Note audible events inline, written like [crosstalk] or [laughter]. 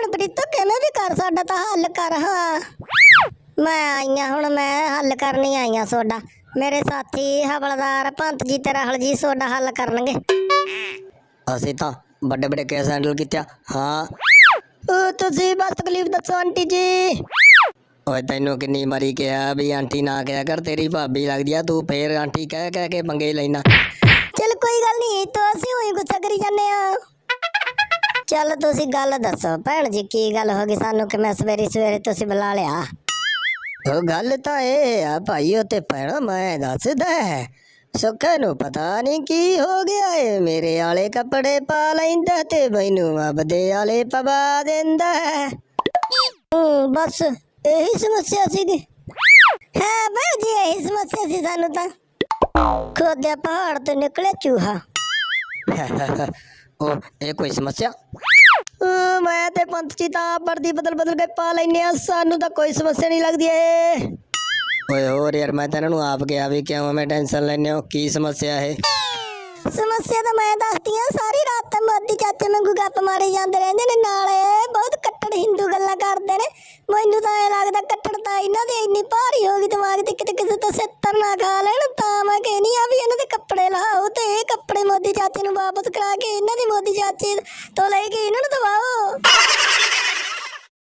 ਭੈਣ ਪ੍ਰੀਤੋ ਕਿਵੇਂ ਵੀ ਕਰ ਸਾਡਾ ਤਾਂ ਹੱਲ ਕਰ ਹਾਂ। ਮੈਂ ਆਈਆਂ ਹੁਣ ਮੈਂ ਹੱਲ ਕਰਨੀ ਆਈਆਂ ਸੋਡਾ। ਮੇਰੇ ਸਾਥੀ ਹਵਲਦਾਰ ਭੰਤ ਜੀ ਤੇ ਰਾਹਲ ਜੀ ਸੋਡਾ ਹੱਲ ਕਰਨਗੇ। ਅਸੀਂ ਤਾਂ ਵੱਡੇ ਵੱਡੇ ਕੇਸ ਹੈਂਡਲ ਕੀਤਿਆ ਹਾਂ। ਉਹ ਤੁਸੀਂ ਬਸ ਤਕਲੀਫ ਦੱਸੋ ਆਂਟੀ ਜੀ। ਓਏ ਤੈਨੂੰ ਕਿੰਨੀ ਮਾਰੀ ਕਿਹਾ ਵੀ ਆਂਟੀ ਨਾ ਕਿਹਾ ਕਰ ਤੇਰੀ ਭਾਬੀ ਲੱਗਦੀ ਆ ਤੂੰ ਫੇਰ ਆਂਟੀ ਕਹਿ ਕਹਿ ਕੇ ਪੰਗੇ ਲੈਣਾ ਚਲ ਕੋਈ ਗੱਲ ਨਹੀਂ ਤਾਂ ਅਸੀਂ ਹੋਈ ਗੁੱਸਾ ਕਰੀ ਜਾਂਦੇ ਆ। ਚਲ ਤੁਸੀਂ ਗੱਲ ਦੱਸੋ ਭੈਣ ਜੀ ਕੀ ਗੱਲ ਹੋ ਗਈ ਸਾਨੂੰ ਕਿ ਮੈਂ ਸਵੇਰੇ ਸਵੇਰੇ ਤੁਸੀਂ ਬੁਲਾ ਲਿਆ? ਉਹ ਗੱਲ ਤਾਂ ਇਹ ਆ ਭਾਈ ਉਹ ਤੇ ਭੈਣਾ ਮੈਂ ਦੱਸਦਾ ਹੈ। ਸੁੱਖਾ ਨੂੰ ਪਤਾ ਨਹੀਂ ਕੀ ਹੋ ਗਿਆ ਏ ਮੇਰੇ ਵਾਲੇ ਕੱਪੜੇ ਪਾ ਲੈਂਦਾ ਤੇ ਮੈਨੂੰ ਆਪਦੇ ਵਾਲੇ ਪਵਾ ਦਿੰਦਾ ਹੈ। ਹੂੰ ਬਸ ਇਹੀ ਸਮੱਸਿਆ ਸੀਗੀ। ਹਾਂ ਭੈਣ ਜੀ ਇਹੀ ਸਮੱਸਿਆ ਸੀ ਸਾਨੂੰ ਤਾਂ। ਖੋਦਿਆ ਪਹਾੜ ਤੋਂ ਨਿਕਲਿਆ ਚੂਹਾ। [laughs] ਉਹ ਇਹ ਕੋਈ ਸਮੱਸਿਆ? ਅਹ ਮੈਂ ਤੇ ਪੰਤ ਜੀ ਤਾਂ ਵਰਦੀ ਬਦਲ ਬਦਲ ਕੇ ਪਾ ਲੈਨੇ ਆ ਸਾਨੂੰ ਤਾਂ ਕੋਈ ਸਮੱਸਿਆ ਨਹੀਂ ਲੱਗਦੀ ਏ ਓਏ ਹੋਰ ਯਾਰ, ਮੈਂ ਤਾਂ ਇਹਨਾਂ ਨੂੰ ਆਪ ਕਿਹਾ ਵੀ ਕਿਉਂ ਮੈਂ ਟੈਨਸ਼ਨ ਲੈਨੇ ਹੋ? ਕੀ ਸਮੱਸਿਆ ਹੈ ਸਮੱਸਿਆ ਤਾਂ ਮੈਂ ਦੱਸਦੀ ਆ ਸਾਰੀ ਰਾਤ ਤਾਂ ਮੋਦੀ ਚਾਚੇ ਵਾਂਗੂ ਗੱਪ ਮਾਰੇ ਜਾਂਦੇ ਰਹਿੰਦੇ ਨੇ, ਨਾਲੇ ਬਹੁਤ ਕੱਟੜ ਹਿੰਦੂ ਗੱਲਾਂ ਕਰਦੇ ਨੇ। ਮੈਨੂੰ ਤਾਂ ਐ ਲੱਗਦਾ ਕੱਟੜ ਤਾਂ ਇਹਨਾਂ ਦੀ ਇੰਨੀ ਭਾਰੀ ਹੋ ਗਈ ਦਿਮਾਗ ਤੇ, ਕਿਤੇ ਕਿਸੇ ਤੋਂ ਸਿੱਤਰ ਨਾ ਖਾ ਲੈਣ। ਕੱਪੜੇ ਤੇ ਇਹ ਕੱਪੜੇ ਮੋਦੀ ਚਾਚੇ ਨੂੰ ਵਾਪਸ ਕਰਾ ਕੇ ਇਹਨਾਂ ਦੀ ਮੋਦੀ ਚਾਚੇ ਤੋਂ ਲੈ ਕੇ ਇਹਨਾਂ ਨੂੰ ਦਵਾ